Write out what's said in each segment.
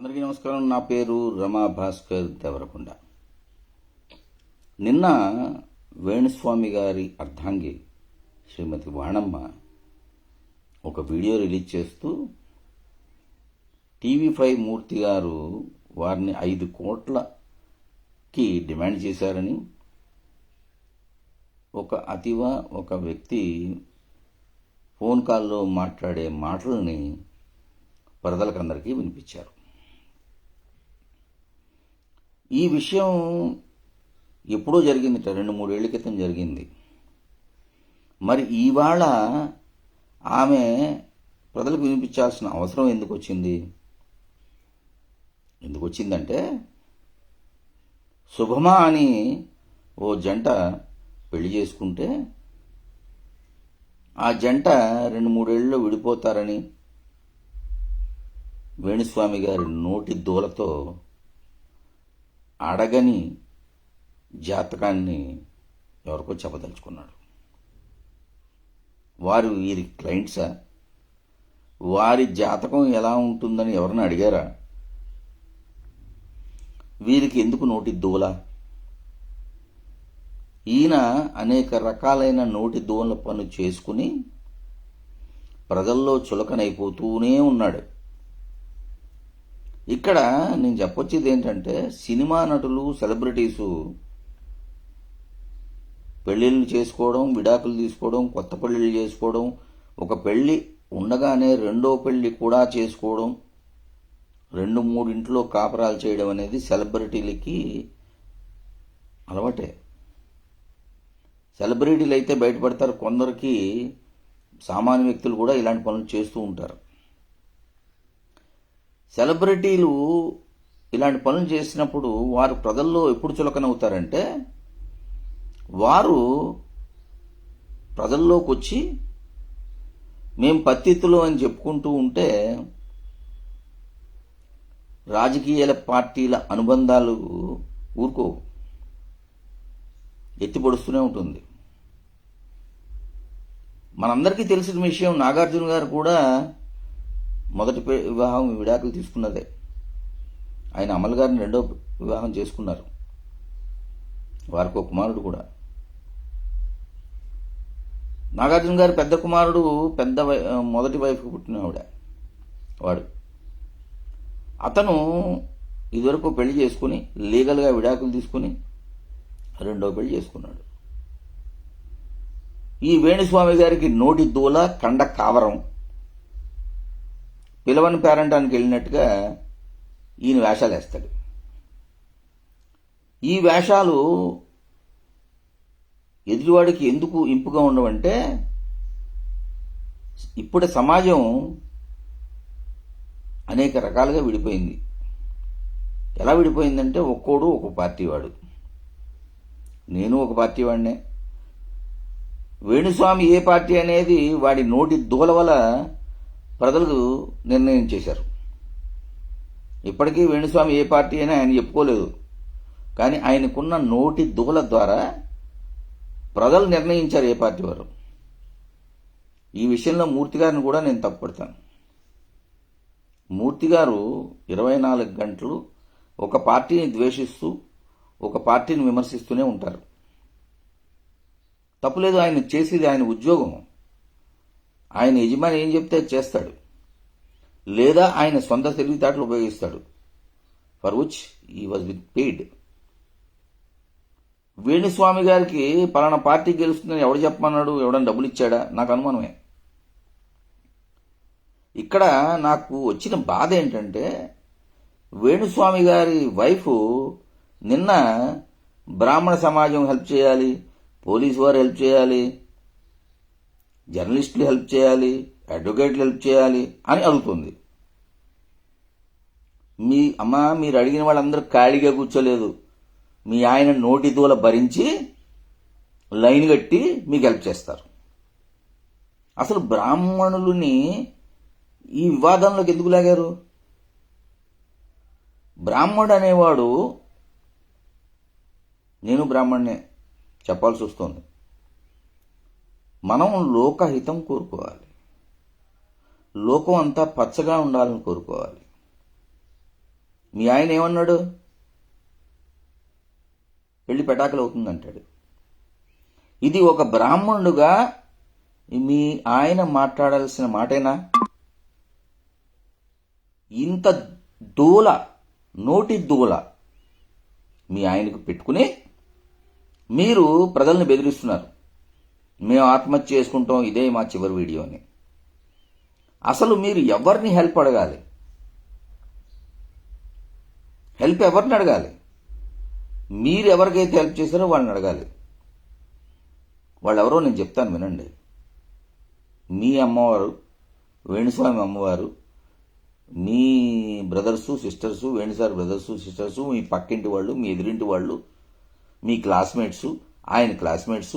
అందరికీ నమస్కారం. నా పేరు రమా భాస్కర్ దేవరకొండ. నిన్న వేణుస్వామి గారి అర్ధాంగి శ్రీమతి వాణమ్మ ఒక వీడియో రిలీజ్ చేస్తూ టీవీ ఫైవ్ మూర్తి గారు వారిని ఐదు కోట్లకి డిమాండ్ చేశారని ఒక అతివ ఒక వ్యక్తి ఫోన్ కాల్లో మాట్లాడే మాటల్ని ప్రజలకందరికీ వినిపించారు. ఈ విషయం ఎప్పుడో జరిగిందిట రెండు మూడేళ్ళ క్రితం జరిగింది. మరి ఇవాళ ఆమె ప్రజలకు వినిపించాల్సిన అవసరం ఎందుకు వచ్చింది ఎందుకు వచ్చిందంటే శుభమా అని ఓ జంట పెళ్ళి చేసుకుంటే ఆ జంట రెండు మూడేళ్ళలో విడిపోతారని వేణుస్వామి గారి నోటి దూలతో అడగని జాతకాన్ని ఎవరికో చెప్పదలుచుకున్నాడు. వారు వీరి క్లయింట్సా? వారి జాతకం ఎలా ఉంటుందని ఎవరిని అడిగారా? వీరికి ఎందుకు నోటి దూల? ఈయన అనేక రకాలైన నోటి దూల పనులు చేసుకుని ప్రజల్లో చులకనైపోతూనే ఉన్నాడు. ఇక్కడ నేను చెప్పొచ్చేది ఏంటంటే సినిమా నటులు సెలబ్రిటీసు పెళ్ళిళ్ళు చేసుకోవడం విడాకులు తీసుకోవడం కొత్త పెళ్ళిళ్ళు చేసుకోవడం ఒక పెళ్ళి ఉండగానే రెండో పెళ్ళి కూడా చేసుకోవడం రెండు మూడు ఇంట్లో కాపరాలు చేయడం అనేది సెలబ్రిటీలకి అలవాటే. సెలబ్రిటీలు అయితే బయటపడతారు కొందరికి సామాన్య వ్యక్తులు కూడా ఇలాంటి పనులు చేస్తూ ఉంటారు. సెలబ్రిటీలు ఇలాంటి పనులు చేసినప్పుడు వారు ప్రజల్లో ఎప్పుడు చులకనవుతారంటే వారు ప్రజల్లోకి వచ్చి మేము పత్తిత్తులు అని చెప్పుకుంటూ ఉంటే రాజకీయాల పార్టీల అనుబంధాలు ఊరుకో ఎత్తిపడుస్తూనే ఉంటుంది. మనందరికీ తెలిసిన విషయం నాగార్జున గారు కూడా మొదటి వివాహం విడాకులు తీసుకున్నదే. ఆయన అమల్ గారిని రెండో వివాహం చేసుకున్నారు. వారికి ఒక కుమారుడు కూడా. నాగార్జున గారి పెద్ద కుమారుడు పెద్ద వై- మొదటి వైఫ్కి పుట్టిన ఆవిడ. వాడు. అతను ఇదివరకు పెళ్ళి చేసుకుని లీగల్గా విడాకులు తీసుకుని రెండో పెళ్ళి చేసుకున్నాడు. ఈ వేణుస్వామి గారికి నోటి దూల కండ కావరం. పిలవని పేరంటానికి వెళ్ళినట్టుగా ఈయన వేషాలు వేస్తాడు. ఈ వేషాలు ఎదుటివాడికి ఎందుకు ఇంపుగా ఉండవంటే ఇప్పుడు సమాజం అనేక రకాలుగా విడిపోయింది. ఎలా విడిపోయిందంటే ఒక్కోడు ఒక పార్టీ వాడు నేను ఒక పార్టీ వాడినే వేణుస్వామి ఏ పార్టీ అనేది వాడి నోటి దూల వల్ల ప్రజలు నిర్ణయం చేశారు. ఇప్పటికీ వేణుస్వామి ఏ పార్టీ అయినా ఆయన చెప్పుకోలేదు. కానీ ఆయనకున్న నోటి దూల ద్వారా ప్రజలు నిర్ణయించారు ఏ పార్టీ వారు. ఈ విషయంలో మూర్తి గారిని కూడా నేను తప్పుపడతాను మూర్తి గారు ఇరవై నాలుగు గంటలు ఒక పార్టీని ద్వేషిస్తూ ఒక పార్టీని విమర్శిస్తూనే ఉంటారు. తప్పులేదు ఆయన చేసేది ఆయన ఉద్యోగం. ఆయన యజమాని ఏం చెప్తే చేస్తాడు. లేదా ఆయన సొంత తెలివితేటలు ఉపయోగిస్తాడు. For which he was with paid Venuswamy గారికి పలానా పార్టీ గెలుస్తుందని ఎవడు చెప్పమన్నాడు? ఎవడని డబ్బులు ఇచ్చాడా? నాకు అనుమానమే. ఇక్కడ నాకు వచ్చిన బాధ ఏంటంటే వేణుస్వామి గారి వైఫ్ నిన్న బ్రాహ్మణ సమాజం హెల్ప్ చేయాలి పోలీసు వారు హెల్ప్ చేయాలి జర్నలిస్టులు హెల్ప్ చేయాలి అడ్వకేట్లు హెల్ప్ చేయాలి అని అడుగుతుంది. మీ అమ్మ మీరు అడిగిన వాళ్ళందరూ ఖాళీగా కూర్చోలేదు. మీ ఆయన నోటి దూల భరించి లైన్ కట్టి మీకు హెల్ప్ చేస్తారు. అసలు బ్రాహ్మణులని ఈ వివాదంలోకి ఎందుకు లాగారు? బ్రాహ్మణుడు అనేవాడు నేను బ్రాహ్మణ్ణే చెప్పాల్సి వస్తుంది. మనం లోకహితం కోరుకోవాలి. లోకం అంతా పచ్చగా ఉండాలని కోరుకోవాలి. మీ ఆయన ఏమన్నాడు? వెళ్ళి పెటాకులు అవుతుందంటాడు ఇది ఒక బ్రాహ్మణుడుగా మీ ఆయన మాట్లాడాల్సిన మాటేనా? ఇంత దూల నోటి దూల మీ ఆయనకు పెట్టుకుని మీరు ప్రజల్ని బెదిరిస్తున్నారు. మేము ఆత్మహత్య చేసుకుంటాం ఇదే మా చివరి వీడియో అని. అసలు మీరు ఎవరిని హెల్ప్ అడగాలి? హెల్ప్ ఎవరిని అడగాలి? మీరు ఎవరికైతే హెల్ప్ చేశారో వాళ్ళని అడగాలి. వాళ్ళు ఎవరో నేను చెప్తాను వినండి. మీ అమ్మవారు వేణుస్వామి అమ్మవారు మీ బ్రదర్సు సిస్టర్సు వేణుసారి బ్రదర్సు సిస్టర్సు మీ పక్కింటి వాళ్ళు మీ ఎదురింటి వాళ్ళు మీ క్లాస్మేట్స్ ఆయన క్లాస్మేట్స్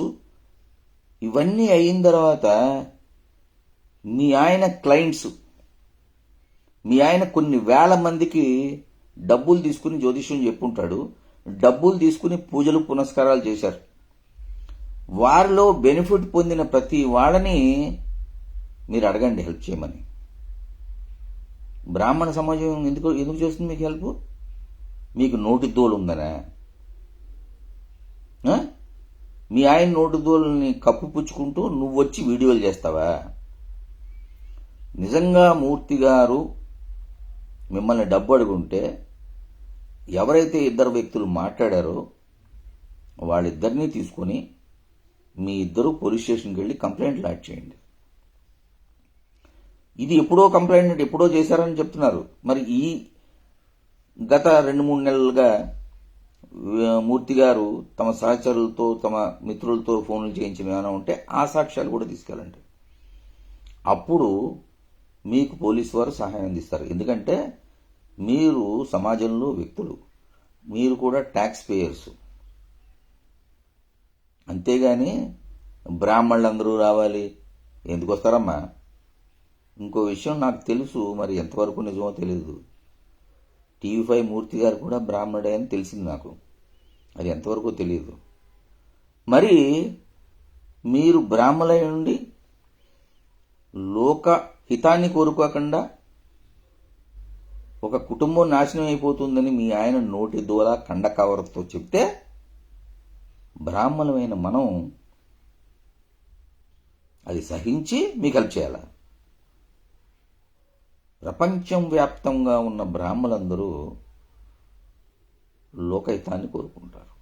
ఇవన్నీ అయిన తర్వాత మీ ఆయన క్లయింట్స్ మీ ఆయన కొన్ని వేల మందికి డబ్బులు తీసుకుని జ్యోతిష్యం చెప్పుంటాడు. డబ్బులు తీసుకుని పూజలు పునస్కారాలు చేశారు. వారిలో బెనిఫిట్ పొందిన ప్రతి వాళ్ళని మీరు అడగండి హెల్ప్ చేయమని. బ్రాహ్మణ సమాజం ఎందుకు ఎందుకు చేస్తుంది మీకు హెల్ప్ మీకు నోటి దోలు ఉందనా మీ ఆయన నోటుదోలని కప్పుపుచ్చుకుంటూ నువ్వు వచ్చి వీడియోలు చేస్తావా? నిజంగా మూర్తి గారు మిమ్మల్ని డబ్బు అడుగుంటే ఎవరైతే ఇద్దరు వ్యక్తులు మాట్లాడారో వాళ్ళిద్దరినీ తీసుకొని మీ ఇద్దరు పోలీస్ స్టేషన్కి వెళ్ళి కంప్లైంట్ లాడ్ చేయండి. ఇది ఎప్పుడో కంప్లైంట్ అంటే ఎప్పుడో చేశారని చెప్తున్నారు. మరి ఈ గత రెండు మూడు నెలలుగా మూర్తి గారు తమ సహచరులతో తమ మిత్రులతో ఫోన్లు చేయించిన ఏమైనా ఉంటే ఆ సాక్ష్యాలు కూడా తీసుకెళ్ళండి. అప్పుడు మీకు పోలీసు వారు సహాయం అందిస్తారు. ఎందుకంటే మీరు సమాజంలో వ్యక్తులు. మీరు కూడా ట్యాక్స్ పేయర్స్ అంతేగాని బ్రాహ్మణులందరూ రావాలి. ఎందుకు వస్తారమ్మా? ఇంకో విషయం నాకు తెలుసు మరి ఎంతవరకు నిజమో తెలియదు టీవీ ఫైవ్ మూర్తి గారు కూడా బ్రాహ్మణుడే అని తెలిసింది నాకు. అది ఎంతవరకు తెలియదు మరి మీరు బ్రాహ్మలై నుండి లోక హితాన్ని కోరుకోకుండా ఒక కుటుంబం నాశనం అయిపోతుందని మీ ఆయన నోటి దూల కండ కవరతో చెప్తే బ్రాహ్మణమైన మనం అది సహించి మీకు హెల్ప్ ప్రపంచం వ్యాప్తంగా ఉన్న బ్రాహ్మలందరూ లోకహితాన్ని కోరుకుంటారు.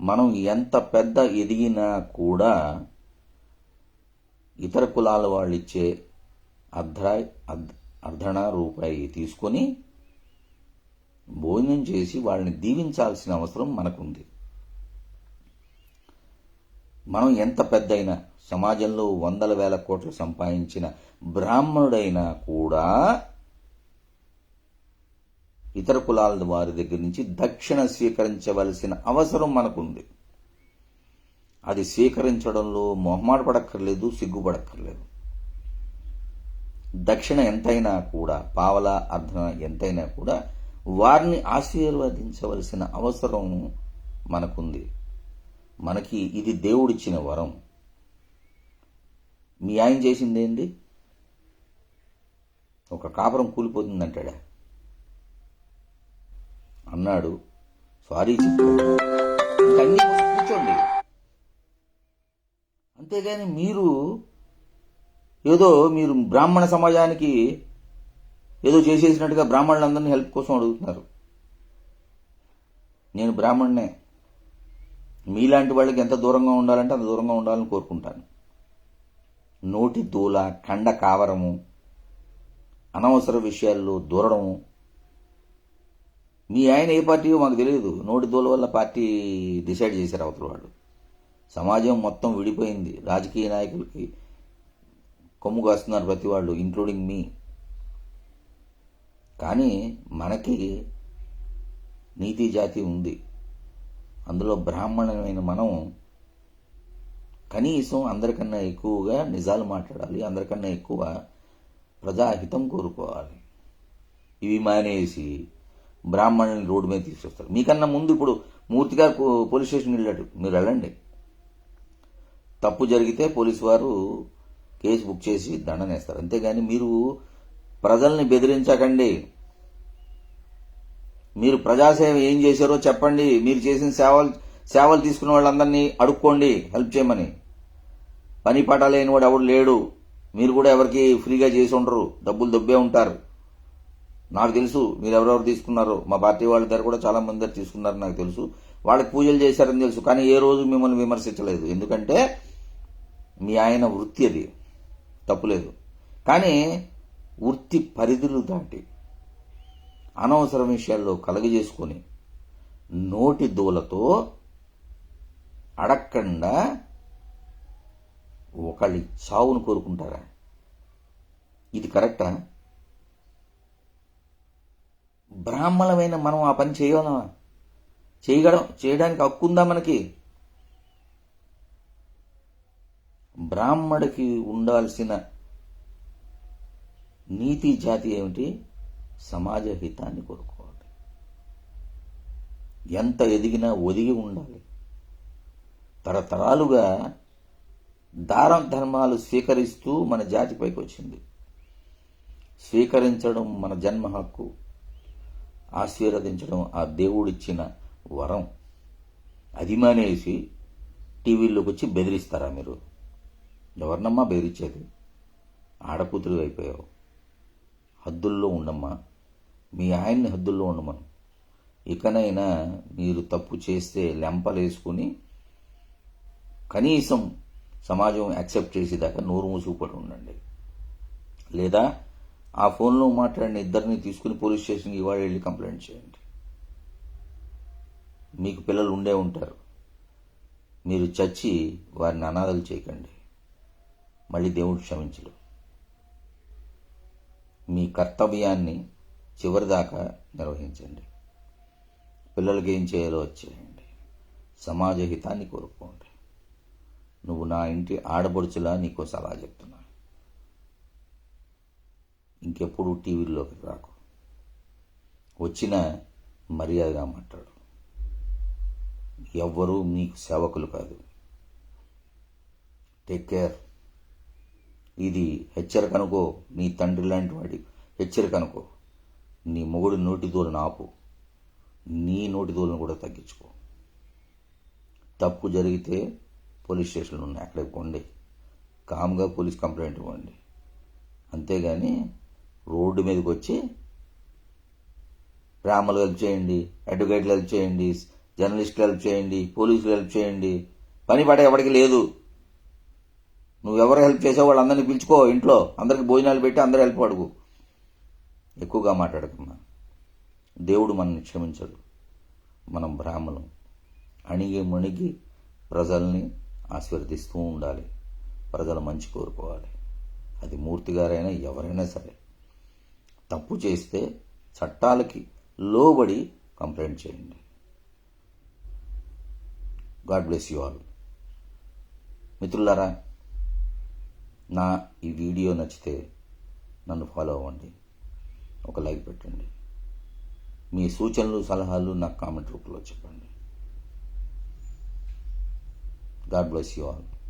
మనం ఎంత పెద్ద ఎదిగినా కూడా ఇతర కులాల వాళ్ళు ఇచ్చే అర్ధ అర్ధణ రూపాయి తీసుకొని భోజనం చేసి వాళ్ళని దీవించాల్సిన అవసరం మనకుంది. మనం ఎంత పెద్దయినా సమాజంలో వందల వేల కోట్లు సంపాదించిన బ్రాహ్మణుడైనా కూడా ఇతర కులాల వారి దగ్గర నుంచి దక్షిణ స్వీకరించవలసిన అవసరం మనకుంది. అది స్వీకరించడంలో మొహమాట పడక్కర్లేదు సిగ్గుపడక్కర్లేదు. దక్షిణ ఎంతైనా కూడా పావల అర్ధన ఎంతైనా కూడా వారిని ఆశీర్వదించవలసిన అవసరం మనకుంది. మనకి ఇది దేవుడిచ్చిన వరం. మీ ఆయన చేసింది ఏంటి ఒక కాపురం కూలిపోతుందంటాడా? అన్నాడు. సారీ చెప్పాడు. కూర్చోండి. అంతేగాని మీరు ఏదో మీరు బ్రాహ్మణ సమాజానికి ఏదో చేసేసినట్టుగా బ్రాహ్మణులందరినీ హెల్ప్ కోసం అడుగుతున్నారు. నేను బ్రాహ్మణ్నే. మీలాంటి వాళ్ళకి ఎంత దూరంగా ఉండాలంటే అంత దూరంగా ఉండాలని కోరుకుంటాను. నోటి దూల కండ కావరము అనవసర విషయాల్లో దూరడము మీ ఆయన ఏ పార్టీయో మాకు తెలియదు. నోటి దూల వల్ల పార్టీ డిసైడ్ చేశారు అవతల వాళ్ళు. సమాజం మొత్తం విడిపోయింది. రాజకీయ నాయకులకి కొమ్ము కాస్తున్నారు ప్రతి వాళ్ళు ఇంక్లూడింగ్ మీ కానీ మనకి నీతి జాతి ఉంది. అందులో బ్రాహ్మణమైన మనం కనీసం అందరికన్నా ఎక్కువగా నిజాలు మాట్లాడాలి. అందరికన్నా ఎక్కువ ప్రజాహితం కోరుకోవాలి. ఇవి మానేసి బ్రాహ్మణుని రోడ్డు మీద తీసుకొస్తారు. మీకన్నా ముందు ఇప్పుడు మూర్తిగా పోలీస్ స్టేషన్ వెళ్ళాడు. మీరు వెళ్ళండి. తప్పు జరిగితే పోలీసు వారు కేసు బుక్ చేసి దండనేస్తారు అంతేగాని మీరు ప్రజల్ని బెదిరించకండి. మీరు ప్రజాసేవ ఏం చేశారో చెప్పండి. మీరు చేసిన సేవలు సేవలు తీసుకున్న వాళ్ళందరినీ అడుక్కోండి. హెల్ప్ చేయమని. పని పాట లేని వాడు ఎవడు లేడు. మీరు కూడా ఎవరికి ఫ్రీగా చేసి ఉండరు. డబ్బులు దొబ్బే ఉంటారు. నాకు తెలుసు మీరు ఎవరెవరు తీసుకున్నారో. మా పార్టీ వాళ్ళ దగ్గర కూడా చాలా మంది దగ్గర తీసుకున్నారు నాకు తెలుసు. వాళ్ళకి పూజలు చేశారని తెలుసు. కానీ ఏ రోజు మిమ్మల్ని విమర్శించలేదు. ఎందుకంటే మీ ఆయన వృత్తి అది. తప్పులేదు. కానీ వృత్తి పరిధులు దాటి అనవసర విషయాల్లో కలగజేసుకొని నోటి దూలతో అడక్కండా ఒకళ్ళు చావును కోరుకుంటారా? ఇది కరెక్టా? బ్రాహ్మణమైన మనం ఆ పని చేయగలమా? చేయగలం చేయడానికి హక్కు ఉందా మనకి? బ్రాహ్మడికి ఉండాల్సిన నీతి జాతి ఏమిటి? సమాజ హితాన్ని కోరుకోవాలి. ఎంత ఎదిగినా ఒదిగి ఉండాలి. తరతరాలుగా దారం ధర్మాలు స్వీకరిస్తూ మన జాతి పైకి వచ్చింది. స్వీకరించడం మన జన్మ హక్కు. ఆశీర్వదించడం ఆ దేవుడిచ్చిన వరం. అది మానేసి టీవీల్లోకి వచ్చి బెదిరిస్తారా మీరు? ఎవరినమ్మా బెదిరించేది? ఆడకూతురు అయిపోయావు. హద్దుల్లో ఉండమ్మా. మీ ఆయన్ని హద్దుల్లో ఉండమను. ఇకనైనా మీరు తప్పు చేస్తే లెంపలేసుకుని కనీసం సమాజం యాక్సెప్ట్ చేసేదాకా నోరు మూసుకుపడి ఉండండి. లేదా ఆ ఫోన్లో మాట్లాడిన ఇద్దరిని తీసుకుని పోలీస్ స్టేషన్కి ఇవాళ వెళ్ళి కంప్లైంట్ చేయండి. మీకు పిల్లలు ఉండే ఉంటారు. మీరు చచ్చి వారిని అనాథలు చేయకండి. మళ్ళీ దేవుడు క్షమించడు. మీ కర్తవ్యాన్ని చివరిదాకా నిర్వహించండి. పిల్లలకి ఏం చేయాలో వచ్చేయండి సమాజ హితాన్ని కోరుకోండి నువ్వు నా ఇంటి ఆడపడుచులా నీకో సలహా చెప్తున్నా. ఇంకెప్పుడు టీవీల్లోకి రాకు. వచ్చిన మర్యాదగా మాట్లాడు. ఎవ్వరూ మీకు సేవకులు కాదు. Take care. ఇది హెచ్చరిక అనుకో నీ తండ్రి లాంటి వాడి హెచ్చరిక అనుకో. నీ మొగుడు నోటి దూలను ఆపు. నీ నోటి దూలను కూడా తగ్గించుకో. తప్పు జరిగితే పోలీస్ స్టేషన్లు ఉన్నాయి అక్కడికి పోండి కామ్గా పోలీస్ కంప్లైంట్ ఇవ్వండి. అంతేగాని రోడ్డు మీదకి వచ్చి బ్రాహ్మణులు హెల్ప్ చేయండి అడ్వకేట్లు హెల్ప్ చేయండి జర్నలిస్టులు హెల్ప్ చేయండి పోలీసులు హెల్ప్ చేయండి. పని పడే ఎవరికి లేదు. నువ్వెవరు హెల్ప్ చేసావు వాళ్ళందరినీ పిలుచుకో ఇంట్లో. అందరికి భోజనాలు పెట్టి అందరూ హెల్ప్ అడుగు. ఎక్కువగా మాట్లాడకమ్మా దేవుడు మనల్ని క్షమించడు. మనం బ్రాహ్మణం. అణిగి మణిగి ప్రజల్ని ఆశీర్వదిస్తూ ఉండాలి. ప్రజలు మంచి కోరుకోవాలి. అది మూర్తిగారైనా ఎవరైనా సరే. తప్పు చేస్తే చట్టాలకి లోబడి కంప్లైంట్ చేయండి. God bless you all. మిత్రులారా నా ఈ వీడియో నచ్చితే నన్ను ఫాలో అవ్వండి. ఒక లైక్ పెట్టండి. మీ సూచనలు సలహాలు నాకు కామెంట్ రూపంలో చెప్పండి. God bless you all.